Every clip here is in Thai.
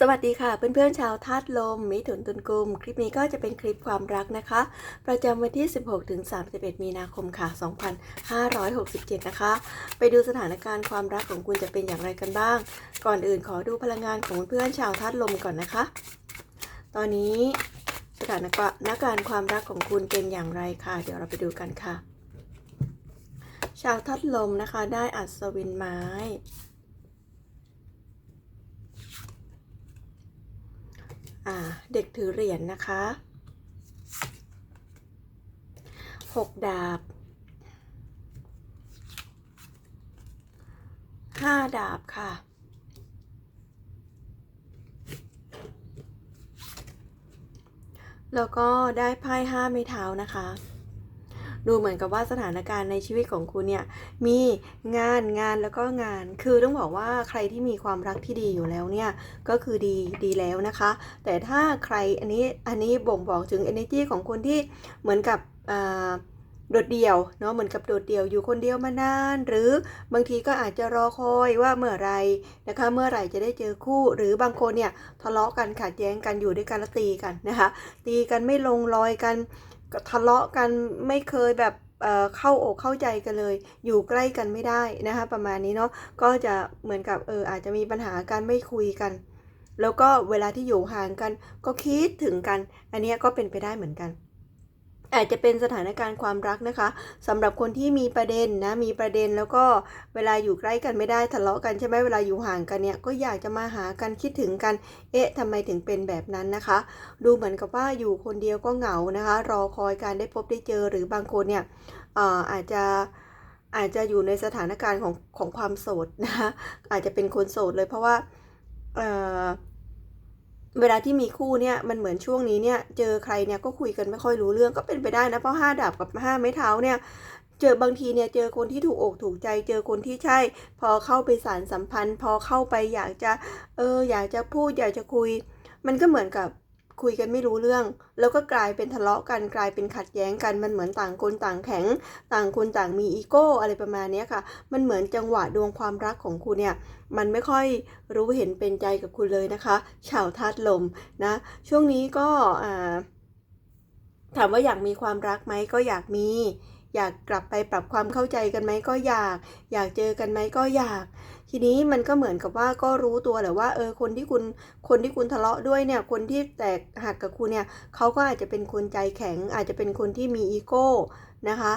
สวัสดีค่ะเพื่อนๆชาวธาตุลม มิถุนตุลกุม คลิปนี้ก็จะเป็นคลิปความรักนะคะ ประจำวันที่ 16 ถึง 31 มีนาคมค่ะ 2567 นะคะ ไปดูสถานการณ์ความรักของคุณจะเป็นอย่างไรกันบ้าง ก่อนอื่นขอดูพลังงานของเพื่อนๆชาวธาตุลมก่อนนะคะ ตอนนี้สถานการณ์ความรักของคุณเป็นอย่างไรค่ะ เดี๋ยวเราไปดูกันค่ะ ชาวธาตุลมนะคะ ได้อัศวินไม้ อ่า เด็กถือเหรียญนะคะหกดาบห้าดาบค่ะแล้วก็ได้ไพ่ห้าไม้เท้านะคะ ดูเหมือนกับว่าสถานการณ์ในชีวิตของคุณเนี่ยมีงานงานแล้วก็งาน คือต้องบอกว่าใครที่มีความรักที่ดีอยู่แล้วเนี่ยก็คือดีดีแล้วนะคะ แต่ถ้าใครอันนี้อันนี้บ่งบอกถึง energy ของคนที่เหมือนกับอ่า โดดเดี่ยวเนาะเหมือนกับโดดเดี่ยวอยู่คนเดียวมานาน หรือบางทีก็อาจจะรอคอยว่าเมื่อไรนะคะ เมื่อไหร่จะได้เจอคู่ หรือบางคนเนี่ยทะเลาะกันขัดแย้งกันอยู่ด้วยกันแล้วตีกันนะคะตีกันไม่ลงรอยกันทะเลาะกันไม่เคยแบบเอ่อเข้าอกเข้าใจกันเลย อยู่ใกล้กันไม่ได้นะคะ ประมาณนี้เนาะก็จะเหมือนกับเอออาจจะมีปัญหาการไม่คุยกัน แล้วก็เวลาที่อยู่ห่างกันก็คิดถึงกัน อันนี้ก็เป็นไปได้เหมือนกัน อาจจะเป็นสถานการณ์ความรักนะคะสำหรับคนที่มีประเด็นนะมีประเด็นแล้วก็เวลาอยู่ใกล้กันไม่ได้ทะเลาะกันใช่ไหมเวลาอยู่ห่างกันเนี่ยก็อยากจะมาหากันคิดถึงกัน เอ๊ะทำไมถึงเป็นแบบนั้นนะคะ ดูเหมือนกับว่าอยู่คนเดียวก็เหงานะคะ รอคอยการได้พบได้เจอหรือบางคนเนี่ยเอ่ออาจจะอาจจะอยู่ในสถานการณ์ของของความโสดนะคะอาจจะเป็นคนโสดเลยเพราะว่าเอ่อ เวลาที่มีคู่เนี่ยมันเหมือนช่วงนี้เนี่ยเจอใครเนี่ยก็คุยกันไม่ค่อยรู้เรื่องก็เป็นไปได้นะเพราะห้าดาบกับห้าไม้เท้าเนี่ยเจอบางทีเนี่ยเจอคนที่ถูกอกถูกใจ เจอคนที่ใช่ พอเข้าไปสารสัมพันธ์ พอเข้าไปอยากจะเอออยากจะพูดอยากจะคุย มันก็เหมือนกับ คุยกันไม่รู้เรื่อง แล้วก็กลายเป็นทะเลาะกันกลายเป็นขัดแย้งกันมันเหมือนต่างคนต่างแข็ง ต่างคนต่างมีอีโก้อะไรประมาณนี้ค่ะ มันเหมือนจังหวะดวงความรักของคุณเนี่ยมันไม่ค่อยรู้เห็นเป็นใจกับคุณเลยนะคะชาวธาตุลมนะ ช่วงนี้ก็ถามว่าอยากมีความรักไหมก็อยากมี อยากกลับไปปรับความเข้าใจกันไหมก็อยาก อยากเจอกันไหมก็อยาก ทีนี้มันก็เหมือนกับว่าก็รู้ตัวแหละว่าเออคนที่คุณคนที่คุณทะเลาะด้วยเนี่ยคนที่แตกหักกับคุณเนี่ยเขาก็อาจจะเป็นคนใจแข็ง อาจจะเป็นคนที่มีอีโก้นะคะ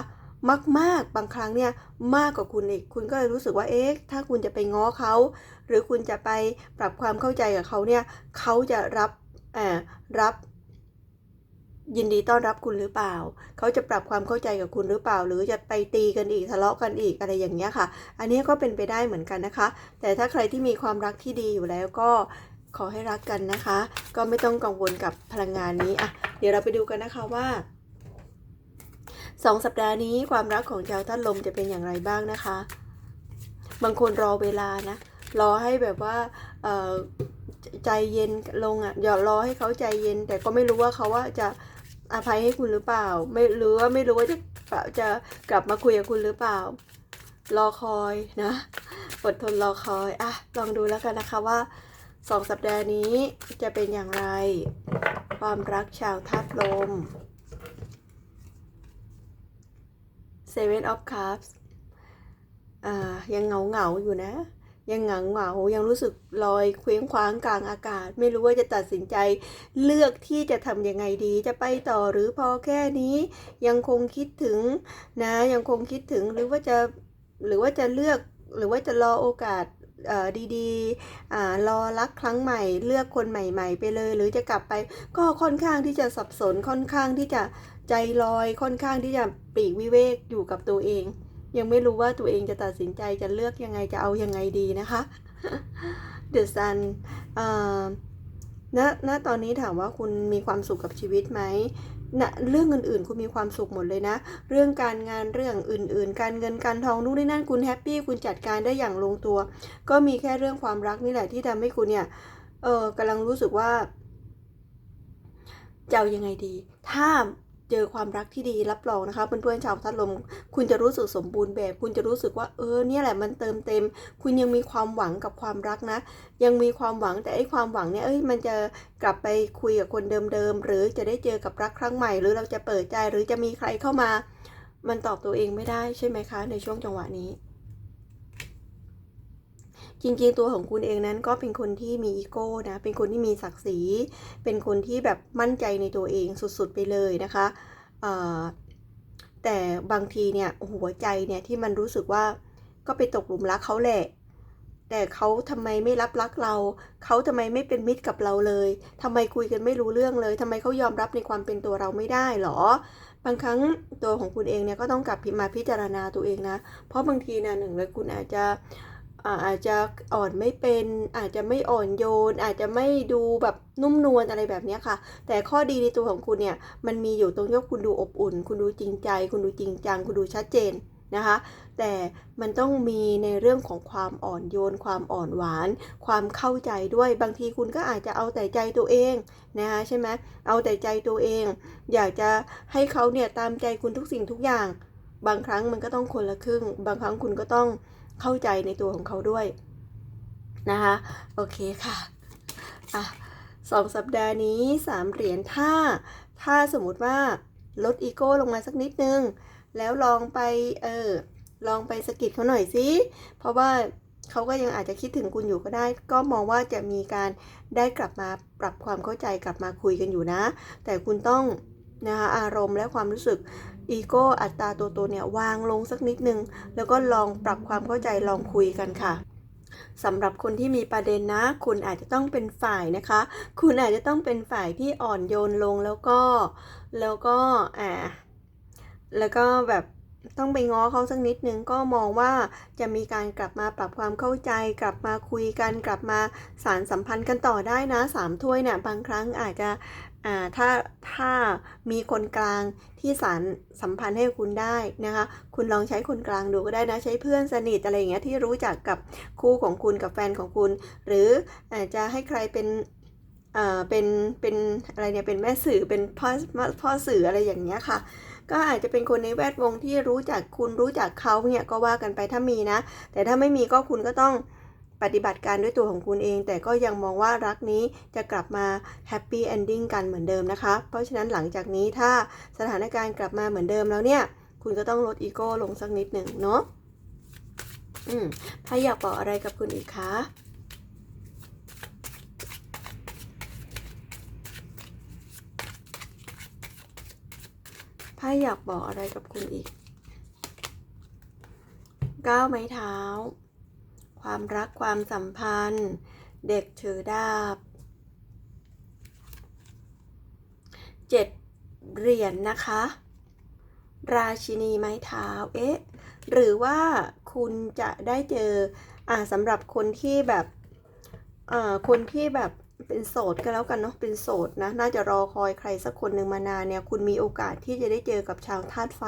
มากๆบางครั้งเนี่ยมากกว่าคุณอีกคุณก็เลยรู้สึกว่าเอ๊ะถ้าคุณจะไปง้อเขาหรือคุณจะไปปรับความเข้าใจกับเขาเนี่ยเขาจะรับอ่ารับ ยินดีต้อนรับคุณหรือเปล่า เขาจะปรับความเข้าใจกับคุณหรือเปล่า หรือจะไปตีกันอีกทะเลาะกันอีกอะไรอย่างเงี้ยค่ะ อันนี้ก็เป็นไปได้เหมือนกันนะคะ แต่ถ้าใครที่มีความรักที่ดีอยู่แล้วก็ขอให้รักกันนะคะ ก็ไม่ต้องกังวลกับพลังงานนี้อะเดี๋ยวเราไปดูกันนะคะว่าสองสัปดาห์นี้ความรักของชาวท่านลมจะเป็นอย่างไรบ้างนะคะ บางคนรอเวลานะ รอให้แบบว่าใจเย็นลงอะอย่ารอให้เขาใจเย็น แต่ก็ไม่รู้ว่าเขาว่าจะ อภัยให้คุณหรือเปล่า ไม่รือว่าไม่รู้ว่าจะจะกลับมาคุยกับคุณหรือเปล่า รอคอยนะอดทนรอคอยอะลองดูแล้วกันนะคะว่าสองสัปดาห์นี้จะเป็นอย่างไร ความรักชาวธาตุลม Seven of Cups อ่ายังเหงาเหงาอยู่นะ ยังหงาเหงายังรู้สึกลอยเคว้งคว้างกลางอากาศ ไม่รู้ว่าจะตัดสินใจ เลือกที่จะทำยังไงดีจะไปต่อหรือพอแค่นี้ ยังคงคิดถึงนะยังคงคิดถึงหรือว่าจะหรือว่าจะเลือกหรือว่าจะรอโอกาสดีๆ รอรักครั้งใหม่ เลือกคนใหม่ ๆ ไปเลย หรือจะกลับไป ก็ค่อนข้างที่จะสับสนค่อนข้างที่จะใจลอยค่อนข้างที่จะปลีกวิเวกอยู่กับตัวเอง ยังไม่รู้ว่าตัวเองจะตัดสินใจจะเลือกยังไงจะเอายังไงดีนะคะ The Sun เอ่อณณตอนนี้ถามว่าคุณมีความสุขกับชีวิตไหมนะเรื่องอื่นๆ คุณมีความสุขหมดเลยนะ เรื่องการงานเรื่องอื่น ๆ การเงินการทองนู่นนี่นั่นคุณแฮปปี้คุณจัดการได้อย่างลงตัว ก็มีแค่เรื่องความรักนี่แหละที่ทำให้คุณเนี่ยเออกำลังรู้สึกว่าจะเอายังไงดี ถ้า เจอความรักที่ดีรับรองนะคะเพื่อนๆชาวทัดลม คุณจะรู้สึกสมบูรณ์แบบ คุณจะรู้สึกว่าเออเนี่ยแหละมันเติมเต็ม คุณยังมีความหวังกับความรักนะ ยังมีความหวังแต่ไอ้ความหวังเนี่ยเอ้ยมันจะกลับไปคุยกับคนเดิมๆหรือจะได้เจอกับรักครั้งใหม่ หรือเราจะเปิดใจหรือจะมีใครเข้ามา มันตอบตัวเองไม่ได้ใช่ไหมคะ ในช่วงจังหวะนี้ จริงๆตัวของคุณเองนั้นก็เป็นคนที่มีอีโก้นะ เป็นคนที่มีศักดิ์ศรี เป็นคนที่แบบมั่นใจในตัวเองสุดๆไปเลยนะคะแต่บางทีเนี่ยหัวใจเนี่ยที่มันรู้สึกว่าก็ไปตกหลุมรักเขาแหละ แต่เขาทำไมไม่รับรักเรา เขาทำไมไม่เป็นมิตรกับเราเลยทำไมคุยกันไม่รู้เรื่องเลยทำไมเขายอมรับในความเป็นตัวเราไม่ได้หรอบางครั้งตัวของคุณเองเนี่ยก็ต้องกลับมาพิจารณาตัวเองนะ เพราะบางทีนะหนึ่งเลยคุณอาจจะ อาจจะอ่อนไม่เป็น อาจจะไม่อ่อนโยน อาจจะไม่ดูแบบนุ่มนวลอะไรแบบนี้ค่ะ แต่ข้อดีในตัวของคุณเนี่ย มันมีอยู่ตรงที่คุณดูอบอุ่น คุณดูจริงใจ คุณดูจริงจัง คุณดูชัดเจนนะคะ แต่มันต้องมีในเรื่องของความอ่อนโยน ความอ่อนหวาน ความเข้าใจด้วย บางทีคุณก็อาจจะเอาแต่ใจตัวเองนะคะใช่ไหมเอาแต่ใจตัวเอง อยากจะให้เขาเนี่ยตามใจคุณทุกสิ่งทุกอย่าง บางครั้งมันก็ต้องคนละครึ่ง บางครั้งคุณก็ต้อง เข้าใจในตัวของเขาด้วยนะคะโอเคค่ะอะสองสัปดาห์นี้สามเหรียญถ้า ถ้าสมมติว่าลดอีโก้ลงมาสักนิดนึง แล้วลองไปเออลองไปสกิดเขาหน่อยสิเพราะว่าเขาก็ยังอาจจะคิดถึงคุณอยู่ก็ได้ ก็มองว่าจะมีการได้กลับมาปรับความเข้าใจกลับมาคุยกันอยู่นะ แต่คุณต้องนะคะอารมณ์และความรู้สึก อีโก้อัตราตัวตนเนี่ยวางลงสักนิดนึง แล้วก็ลองปรับความเข้าใจลองคุยกันค่ะสำหรับคนที่มีประเด็นนะ คุณอาจจะต้องเป็นฝ่ายนะคะ คุณอาจจะต้องเป็นฝ่ายที่อ่อนโยนลงแล้วก็ แล้วก็อ่าแล้วก็แบบต้องไปง้อเขาสักนิดนึงก็มองว่าจะมีการกลับมาปรับความเข้าใจ กลับมาคุยกันกลับมาสารสัมพันธ์กันต่อได้นะสามถ้วยเนี่ยบางครั้งอาจจะอ่าถ้า ถ้ามีคนกลางที่สารสัมพันธ์ให้คุณได้นะคะ คุณลองใช้คนกลางดูก็ได้นะ ใช้เพื่อนสนิทอะไรอย่างเงี้ยที่รู้จักกับคู่ของคุณกับแฟนของคุณ หรืออาจจะให้ใครเป็นเอ่อเป็นเป็นอะไรเนี่ยเป็นแม่สื่อเป็นพ่อพ่อสื่ออะไรอย่างเงี้ยค่ะ ก็อาจจะเป็นคนในแวดวงที่รู้จักคุณรู้จักเขาเนี่ยก็ว่ากันไปถ้ามีนะ แต่ถ้าไม่มีก็คุณก็ต้อง ปฏิบัติการด้วยตัวของคุณเอง แต่ก็ยังมองว่ารักนี้จะกลับมาแฮปปี้เอนดิ้งกันเหมือนเดิมนะคะ เพราะฉะนั้นหลังจากนี้ถ้าสถานการณ์กลับมาเหมือนเดิมแล้วเนี่ย คุณก็ต้องลดอีโก้ลงสักนิดหนึ่งเนาะอืมถ้าอยากบอกอะไรกับคุณอีกคะไพ่อยากบอกอะไรกับคุณอีก ก้าวไม้เท้า ความรักความสัมพันธ์ เด็กถือดาบเจ็ดเหรียญนนะคะ ราชินีไม้เท้าเอ๊ะหรือว่าคุณจะได้เจออ่าสำหรับคนที่แบบอ่าคนที่แบบ เป็นโสดก็แล้วกันเนาะเป็นโสดนะน่าจะรอคอยใครสักคนหนึ่งมานานเนี่ยคุณมีโอกาสที่จะได้เจอกับชาวธาตุไฟ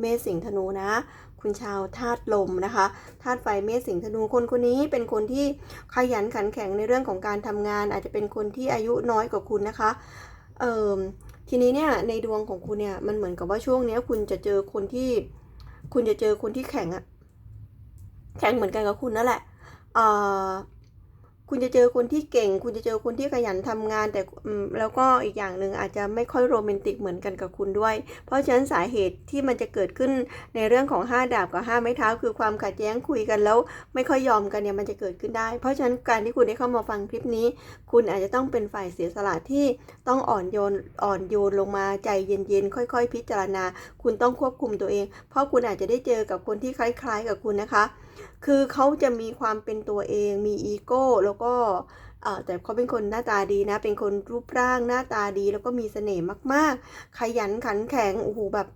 เมษสิงธนูนะ คุณชาวธาตุลมนะคะธาตุไฟเมษสิงธนูคนคนนี้เป็นคนที่ขยันขันแข็งในเรื่องของการทำงาน อาจจะเป็นคนที่อายุน้อยกว่าคุณนะคะเอ่อทีนี้เนี่ยในดวงของคุณเนี่ยมันเหมือนกับว่าช่วงนี้คุณจะเจอคนที่ คุณจะเจอคนที่แข็งอะแข็งเหมือนกันกับคุณนั่นแหละเอ่อ คุณจะเจอคนที่เก่ง คุณจะเจอคนที่ขยันทำงาน แต่แล้วก็อีกอย่างหนึ่งอาจจะไม่ค่อยโรแมนติกเหมือนกันกับคุณด้วย เพราะฉะนั้นสาเหตุที่มันจะเกิดขึ้นในเรื่องของห้าดาบกับห้าไม้เท้า คือความขัดแย้งคุยกันแล้ว ไม่ค่อยยอมกันเนี่ยมันจะเกิดขึ้นได้ เพราะฉะนั้นการที่คุณได้เข้ามาฟังคลิปนี้ คุณอาจจะต้องเป็นฝ่ายเสียสละที่ต้องอ่อนโยนอ่อนโยนลงมาใจเย็นๆค่อยๆ พิจารณา คุณต้องควบคุมตัวเอง เพราะคุณอาจจะได้เจอกับคนที่คล้าย ๆ กับคุณนะคะคือเขาจะมีความเป็นตัวเอง มีอีโก้ แล้วก็แต่เขาเป็นคนหน้าตาดีนะ เป็นคนรูปร่างหน้าตาดี แล้วก็มีเสน่ห์มาก ๆ ขยันขันแข็ง โอ้โหแบบ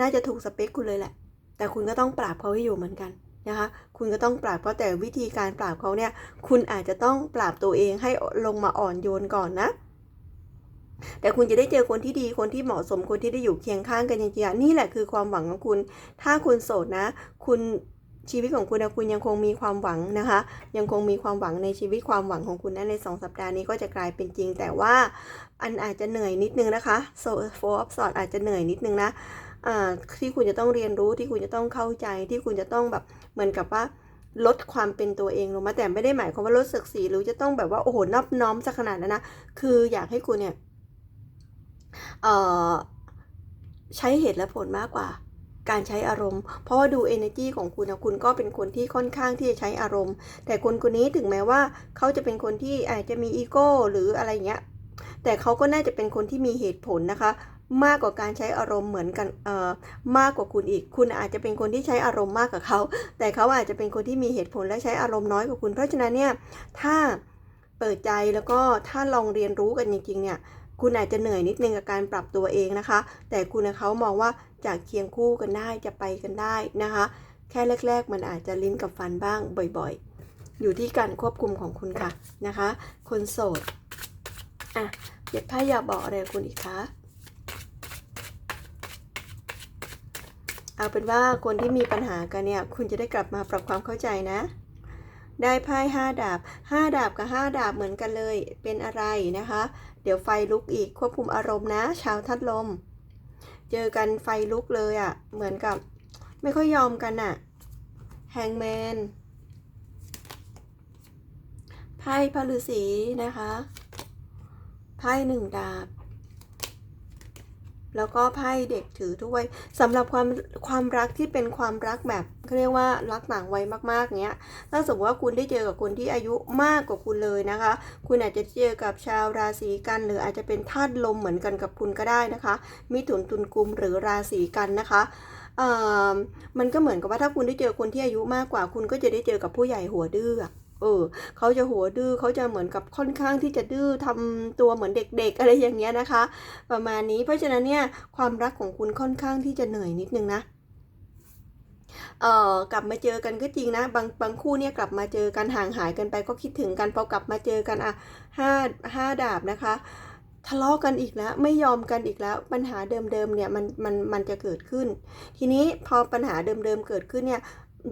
น่าจะถูกสเปคคุณเลยแหละ แต่คุณก็ต้องปราบเขาให้อยู่เหมือนกันนะคะ คุณก็ต้องปราบเขาแต่วิธีการปราบเขาเนี่ย คุณอาจจะต้องปราบตัวเองให้ลงมาอ่อนโยนก่อนนะแต่คุณจะได้เจอคนที่ดีคนที่เหมาะสมคนที่ได้อยู่เคียงข้างกันจริงๆนี่แหละคือความหวังของคุณ ถ้าคุณโสดนะ คุณ ชีวิตของคุณนะคุณยังคงมีความหวังนะคะ ยังคงมีความหวังในชีวิตความหวังของคุณนะใน 2 สัปดาห์นี้ก็จะกลายเป็นจริง แต่ว่าอันอาจจะเหนื่อยนิดนึงนะคะโซโฟออฟสอดอาจจะเหนื่อยนิดนึงนะที่คุณจะต้องเรียนรู้ที่คุณจะต้องเข้าใจที่คุณจะต้องแบบเหมือนกับว่าลดความเป็นตัวเองลงมาแต่ไม่ได้หมายความว่าลดศักดิ์ศรีหรือจะต้องแบบว่าโอ้โหนอบน้อมสักขนาดนั้นนะคืออยากให้คุณเนี่ยใช้เหตุและผลมากกว่า การใช้อารมณ์ เพราะว่าดู energy ของคุณนะคุณก็เป็นคนที่ค่อนข้างที่จะใช้อารมณ์ แต่คนคนนี้ถึงแม้ว่าเขาจะเป็นคนที่อาจจะมีอีโก้หรืออะไรเงี้ย แต่เขาก็น่าจะเป็นคนที่มีเหตุผลนะคะ มากกว่าการใช้อารมณ์เหมือนกัน เอ่อ มากกว่าคุณอีก คุณอาจจะเป็นคนที่ใช้อารมณ์มากกว่าเขา แต่เขาอาจจะเป็นคนที่มีเหตุผลและใช้อารมณ์น้อยกว่าคุณ เพราะฉะนั้นเนี่ย ถ้าเปิดใจแล้วก็ถ้าลองเรียนรู้กันจริงๆเนี่ย คุณอาจจะเหนื่อยนิดนึงกับการปรับตัวเองนะคะ แต่คุณเขามองว่า จากเคียงคู่กันได้จะไปกันได้นะคะ แค่แรก ๆ มันอาจจะลิ้นกับฟันบ้างบ่อยๆ อยู่ที่การควบคุมของคุณค่ะนะคะ คนโสดอะเดี๋ยวพ่าอยากบอกอะไรคุณอีกคะเอาเป็นว่าคนที่มีปัญหากันเนี่ย คุณจะได้กลับมาปรับความเข้าใจนะ ได้ไพ่ห้าดาบห้าดาบกับห้าดาบเหมือนกันเลยเป็นอะไรนะคะ เดี๋ยวไฟลุกอีกควบคุมอารมณ์นะ ชาวทัดลม เจอกันไฟลุกเลยอะ่ะ เหมือนกับไม่ค่อยยอมกันอะ่ะแฮงแมนไพ่พระฤาษีนะคะไพ่หนึ่งดาบ แล้วก็ไพ่เด็กถือถ้วยสำหรับความความรักที่เป็นความรักแบบเขาเรียกว่ารักต่างวัยมากๆเนี้ยถ้าสมมติว่าคุณได้เจอกับคนที่อายุมากกว่าคุณเลยนะคะ คุณอาจจะเจอกับชาวราศีกัน หรืออาจจะเป็นธาตุลมเหมือนกันกับคุณก็ได้นะคะ มิถุนตุลกุมหรือราศีกันนะคะเอ่อมันก็เหมือนกับว่าถ้าคุณได้เจอคนที่อายุมากกว่า คุณก็จะได้เจอกับผู้ใหญ่หัวดื้อ เออเขาจะหัวดื้อเขาจะเหมือนกับค่อนข้างที่จะดื้อทำตัวเหมือนเด็ก ๆ อะไรอย่างเงี้ยนะคะ ประมาณนี้เพราะฉะนั้นเนี่ยความรักของคุณค่อนข้างที่จะเหนื่อยนิดนึงนะเอ่อกลับมาเจอกันก็จริงนะบางบางคู่เนี่ยกลับมาเจอกันห่างหายกันไปก็คิดถึงกันพอกลับมาเจอกันอะห้าห้าดาบนะคะทะเลาะกันอีกแล้วไม่ยอมกันอีกแล้วปัญหาเดิมๆเนี่ยมันมันมันจะเกิดขึ้น ทีนี้พอปัญหาเดิมๆเกิดขึ้นเนี่ย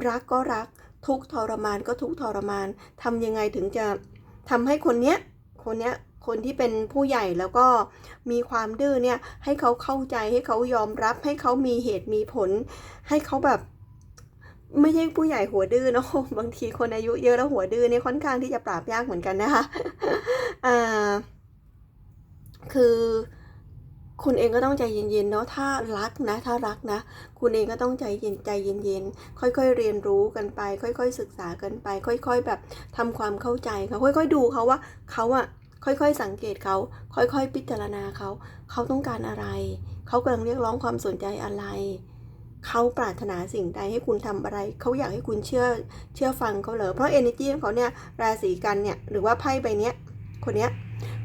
รักก็รัก ทุกทรมานก็ทุกทรมานทำยังไงถึงจะทำให้คนเนี้ยคนเนี้ยคนที่เป็นผู้ใหญ่แล้วก็มีความดื้อเนี่ยให้เขาเข้าใจให้เขายอมรับ ให้เขามีเหตุมีผล ให้เขาแบบไม่ใช่ผู้ใหญ่หัวดื้อเนาะบางทีคนอายุเยอะแล้วหัวดื้อเนี่ยค่อนข้างที่จะปราบยากเหมือนกันนะคะอ่าคือ คุณเองก็ต้องใจเย็นๆเนาะถ้ารักนะ ถ้ารักนะ คุณเองก็ต้องใจเย็นใจเย็นๆ ค่อยๆเรียนรู้กันไป ค่อยๆศึกษากันไป ค่อยๆแบบทำความเข้าใจเขาค่อยๆดูเขาว่าเขาอะค่อยๆ สังเกตเขา ค่อยๆ พิจารณาเขา เขาต้องการอะไร เขากำลังเรียกร้องความสนใจอะไร เขาปรารถนาสิ่งใดให้คุณทำอะไร เขาอยากให้คุณเชื่อเชื่อฟังเขาเหรอเพราะ energy ของเขาเนี่ยราศีกันเนี่ยหรือว่าไพ่ใบเนี้ยคนเนี้ย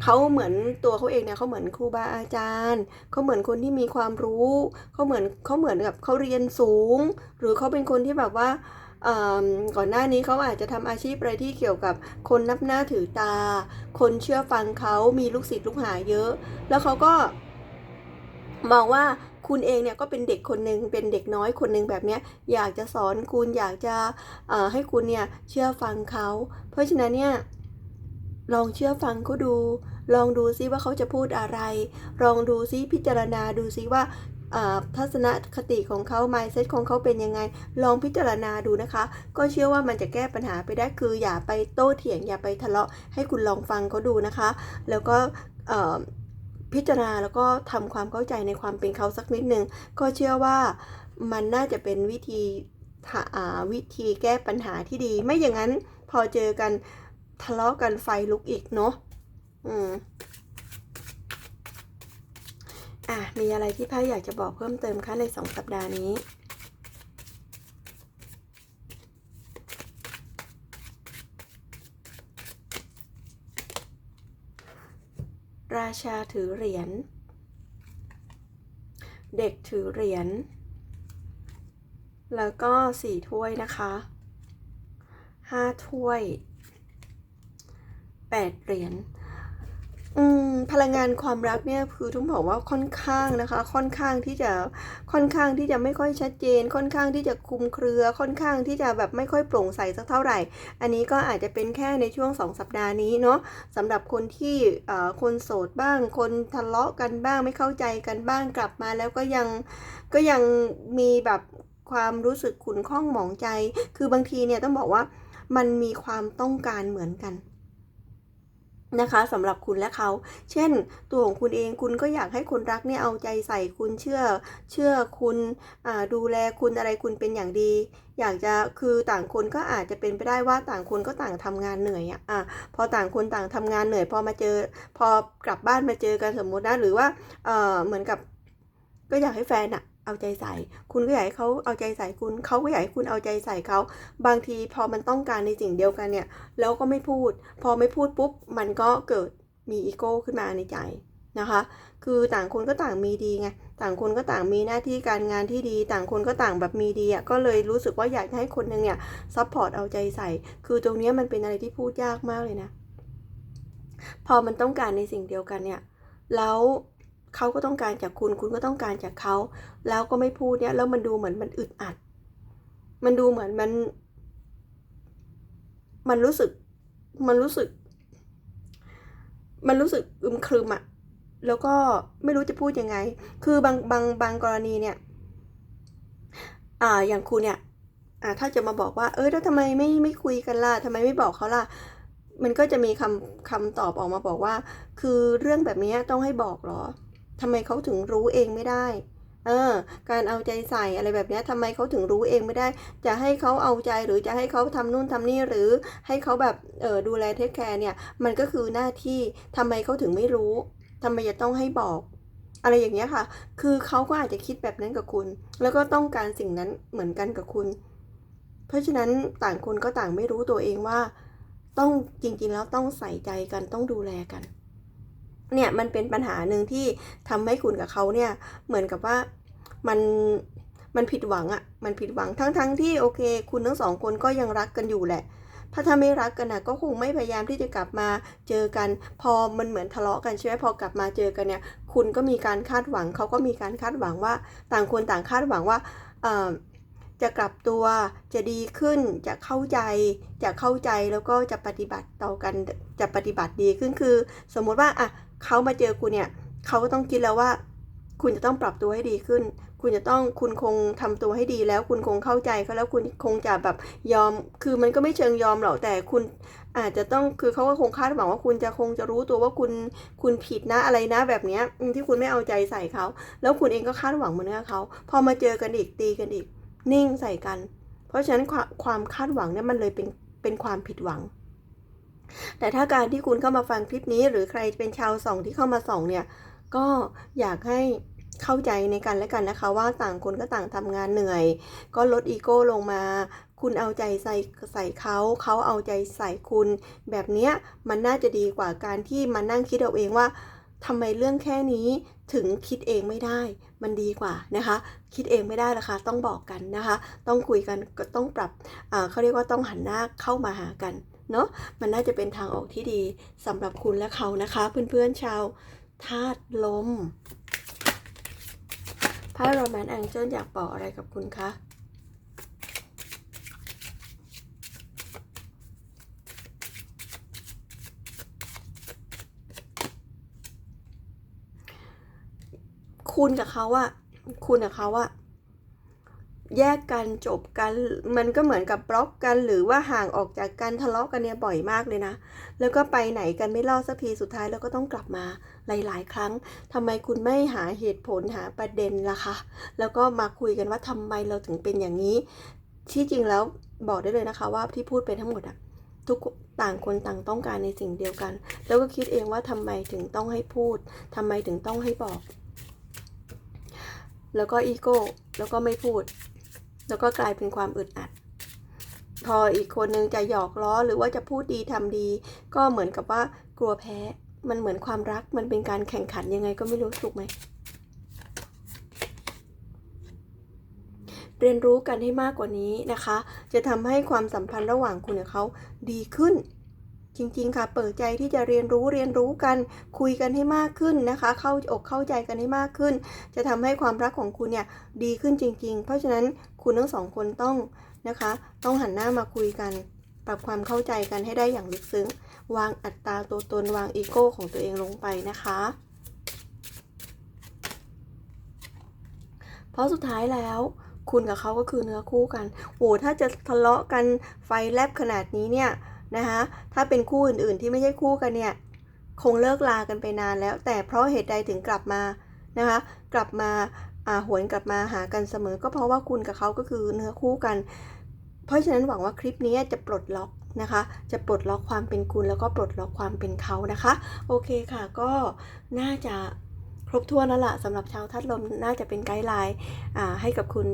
เขาเหมือนตัวเขาเองเนี่ยเขาเหมือนครูบาอาจารย์เขาเหมือนคนที่มีความรู้เขาเหมือนเขาเหมือนกับเขาเรียนสูง หรือเขาเป็นคนที่แบบว่าก่อนหน้านี้เขาอาจจะทำอาชีพอะไรที่เกี่ยวกับคนนับหน้าถือตา คนเชื่อฟังเขามีลูกศิษย์ลูกหาเยอะ แล้วเขาก็มองว่าคุณเองเนี่ยก็เป็นเด็กคนหนึ่งเป็นเด็กน้อยคนหนึ่งแบบเนี้ยอยากจะสอนคุณอยากจะให้คุณเนี่ยเชื่อฟังเขา เพราะฉะนั้นเนี่ย ลองเชื่อฟังเขาดู ลองดูซิว่าเขาจะพูดอะไร ลองดูซิพิจารณาดูซิว่าทัศนคติของเขา mindset ของเขาเป็นยังไง ลองพิจารณาดูนะคะ ก็เชื่อว่ามันจะแก้ปัญหาไปได้คืออย่าไปโต้เถียง อย่าไปทะเลาะให้คุณลองฟังเขาดูนะคะ แล้วก็พิจารณาแล้วก็ทำความเข้าใจในความเป็นเขาสักนิดนึง ก็เชื่อว่ามันน่าจะเป็นวิธีวิธีแก้ปัญหาที่ดี ไม่อย่างนั้นพอเจอกัน ทะเลาะกันไฟลุกอีกเนาะอืมอะมีอะไรที่พ่าอยากจะบอกเพิ่มเติมคะในสองสัปดาห์นี้ราชาถือเหรียญ เด็กถือเหรียญ แล้วก็สี่ถ้วยนะคะห้าถ้วย แปดเหรียญพลังงานความรักเนี่ยคือต้องบอกว่าค่อนข้างนะคะ ค่อนข้างที่จะค่อนข้างที่จะไม่ค่อยชัดเจน ค่อนข้างที่จะคุมเครือ ค่อนข้างที่จะแบบไม่ค่อยโปร่งใสสักเท่าไหร่ อันนี้ก็อาจจะเป็นแค่ในช่วงสองสัปดาห์นี้เนาะสำหรับคนที่คนโสดบ้าง คนทะเลาะกันบ้างไม่เข้าใจกันบ้างกลับมาแล้วก็ยังก็ยังมีแบบความรู้สึกขุนข้องหมองใจ คือบางทีเนี่ยต้องบอกว่ามันมีความต้องการเหมือนกัน นะคะสำหรับคุณและเขา เช่น ตัวของคุณเองคุณก็อยากให้คนรักเนี่ยเอาใจใส่คุณเชื่อ เชื่อคุณดูแลคุณอะไรคุณเป็นอย่างดี อยากจะคือต่างคนก็อาจจะเป็นไปได้ว่าต่างคนก็ต่างทำงานเหนื่อยอะพอต่างคนต่างทำงานเหนื่อย พอมาเจอ พอกลับบ้านมาเจอกันสมมตินะหรือว่าเออเหมือนกับ ก็อยากให้แฟนอะ เอาใจใส่ คุณก็อยากให้เขาเอาใจใส่คุณ เขาก็อยากให้คุณเอาใจใส่เขา บางทีพอมันต้องการในสิ่งเดียวกันเนี่ย แล้วก็ไม่พูด พอไม่พูดปุ๊บ มันก็เกิดมีอีโก้ขึ้นมาในใจนะคะ คือต่างคนก็ต่างมีดีไง ต่างคนก็ต่างมีหน้าที่การงานที่ดี ต่างคนก็ต่างแบบมีดีอะ ก็เลยรู้สึกว่าอยากให้คนหนึ่งเนี่ยซัพพอร์ตเอาใจใส่ คือตรงเนี้ยมันเป็นอะไรที่พูดยากมากเลยนะ พอมันต้องการในสิ่งเดียวกันเนี่ย แล้ว เขาก็ต้องการจากคุณ คุณก็ต้องการจากเขา แล้วก็ไม่พูดเนี่ย แล้วมันดูเหมือนมันอึดอัด มันดูเหมือนมัน มันรู้สึก มันรู้สึก มันรู้สึกอึมครึมอะแล้วก็ไม่รู้จะพูดยังไง คือบางบางบางกรณีเนี่ย อ่า อย่างคุณเนี่ย อ่า ถ้าจะมาบอกว่า เออแล้วทำไมไม่ไม่คุยกันล่ะทำไมไม่บอกเขาล่ะ มันก็จะมีคำคำตอบออกมาบอกว่า คือเรื่องแบบนี้ต้องให้บอกเหรอ ทำไมเขาถึงรู้เองไม่ได้เออการเอาใจใส่อะไรแบบนี้ทำไมเขาถึงรู้เองไม่ได้ จะให้เขาเอาใจหรือจะให้เขาทำนู่นทำนี่หรือให้เขาแบบเออดูแลเทคแคร์เนี่ย มันก็คือหน้าที่ทำไมเขาถึงไม่รู้ทำไมจะต้องให้บอก อะไรอย่างเงี้ยค่ะ คือเขาก็อาจจะคิดแบบนั้นกับคุณ แล้วก็ต้องการสิ่งนั้นเหมือนกันกับคุณ เพราะฉะนั้นต่างคนก็ต่างไม่รู้ตัวเองว่า ต้องจริงๆแล้วต้องใส่ใจกันต้องดูแลกัน เนี่ยมันเป็นปัญหาหนึ่งที่ทำให้คุณกับเขาเนี่ยเหมือนกับว่ามันมันผิดหวังอะมันผิดหวังทั้งๆทที่โอเค คุณทั้งสองคนก็ยังรักกันอยู่แหละถ้าถ้าไม่รักกันนะก็คงไม่พยายามที่จะกลับมาเจอกัน พอมันเหมือนทะเลาะกันใช่ไหมพอกลับมาเจอกันเนี่ย คุณก็มีการคาดหวังเขาก็มีการคาดหวังว่า ต่างคนต่างคาดหวังว่าจะกลับตัวจะดีขึ้นจะเข้าใจจะเข้าใจแล้วก็จะปฏิบัติต่อกันจะปฏิบัติดีขึ้นคือ สมมุติว่าอะ เขามาเจอคุณเนี่ยเขาก็ต้องคิดแล้วว่า คุณจะต้องปรับตัวให้ดีขึ้น คุณจะต้องคุณคงทำตัวให้ดีแล้ว คุณคงเข้าใจเขาแล้วคุณคงจะแบบยอม คือมันก็ไม่เชิงยอมหรอกแต่คุณอาจจะต้องคือเขาก็คงคาดหวังว่าคุณจะคงจะรู้ตัวว่าคุณคุณผิดนะอะไรนะแบบเนี้ยที่คุณไม่เอาใจใส่เขา แล้วคุณเองก็คาดหวังเหมือนกับเขาพอมาเจอกันอีกตีกันอีก นิ่งใส่กัน เพราะฉะนั้นความความคาดหวังเนี่ยมันเลยเป็นเป็นความผิดหวัง แต่ถ้าการที่คุณเข้ามาฟังคลิปนี้ หรือใครเป็นชาวส่องที่เข้ามาส่องเนี่ย ก็อยากให้เข้าใจในกันและกันนะคะ ว่าต่างคนก็ต่างทำงานเหนื่อย ก็ลดอีโก้ลงมา คุณเอาใจใส่ใส่เขา เขาเอาใจใส่คุณ แบบเนี้ยมันน่าจะดีกว่าการที่มานั่งคิดเอาเองว่าทำไมเรื่องแค่นี้ถึงคิดเองไม่ได้ มันดีกว่านะคะ คิดเองไม่ได้นะคะต้องบอกกันนะคะ ต้องคุยกันก็ต้องปรับเขาเรียกว่าต้องหันหน้าเข้ามาหากัน เนาะมันน่าจะเป็นทางออกที่ดีสำหรับคุณและเขานะคะ เพื่อนๆชาวธาตุลมพระโรแมนแองเจิลอยากบอกอะไรกับคุณคะคุณกับเขาอะคุณกับเขาอะ แยกกันจบกันมันก็เหมือนกับบล็อกกันหรือว่าห่างออกจากกันทะเลาะกันเนี่ยบ่อยมากเลยนะ แล้วก็ไปไหนกันไม่รอดสักทีสุดท้ายแล้วก็ต้องกลับมาหลาย ๆ ครั้งทำไมคุณไม่หาเหตุผลหาประเด็นล่ะคะ แล้วก็มาคุยกันว่าทำไมเราถึงเป็นอย่างนี้ ที่จริงแล้วบอกได้เลยนะคะว่าที่พูดไปทั้งหมดอะทุกต่างคนต่างต้องการในสิ่งเดียวกัน แล้วก็คิดเองว่าทำไมถึงต้องให้พูดทำไมถึงต้องให้บอก แล้วก็อีโก้แล้วก็ไม่พูด แล้วก็กลายเป็นความอึดอัด พออีกคนนึงจะหยอกล้อหรือว่าจะพูดดีทำดี ก็เหมือนกับว่ากลัวแพ้ มันเหมือนความรักมันเป็นการแข่งขันยังไงก็ไม่รู้ถูกไหมเรียนรู้กันให้มากกว่านี้นะคะ จะทำให้ความสัมพันธ์ระหว่างคุณกับเขาดีขึ้น จริงๆ ค่ะ เปิดใจที่จะเรียนรู้เรียนรู้กันคุยกันให้มากขึ้นนะคะ เข้าอกเข้าใจกันให้มากขึ้น จะทำให้ความรักของคุณเนี่ยดีขึ้นจริง ๆ เพราะฉะนั้นคุณทั้งสองคนต้องนะคะ ต้องหันหน้ามาคุยกัน ปรับความเข้าใจกันให้ได้อย่างลึกซึ้ง วางอัตราตัวตนวางอีโก้ของตัวเองลงไปนะคะ เพราะสุดท้ายแล้วคุณกับเขาก็คือเนื้อคู่กันโอ้ถ้าจะทะเลาะกันไฟแลบขนาดนี้เนี่ย นะคะถ้าเป็นคู่อื่นๆที่ไม่ใช่คู่กันเนี่ยคงเลิกลากันไปนานแล้ว แต่เพราะเหตุใดถึงกลับมานะคะกลับมาอ่าหวนกลับมาหากันเสมอ ก็เพราะว่าคุณกับเขาก็คือเนื้อคู่กัน เพราะฉะนั้นหวังว่าคลิปนี้จะปลดล็อกนะคะ จะปลดล็อกความเป็นคุณแล้วก็ปลดล็อกความเป็นเขานะคะ โอเคค่ะก็น่าจะ ครบถ้วนแล้วล่ะสำหรับชาวทัดลมน่าจะเป็นไกด์ไลน์ให้กับคุณ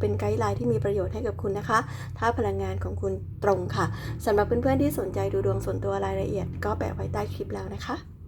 เป็นไกด์ไลน์ที่มีประโยชน์ให้กับคุณนะคะ ถ้าพลังงานของคุณตรงค่ะสำหรับเพื่อนๆที่สนใจดูดวงส่วนตัวรายละเอียด ก็แปะไว้ใต้คลิปแล้วนะคะ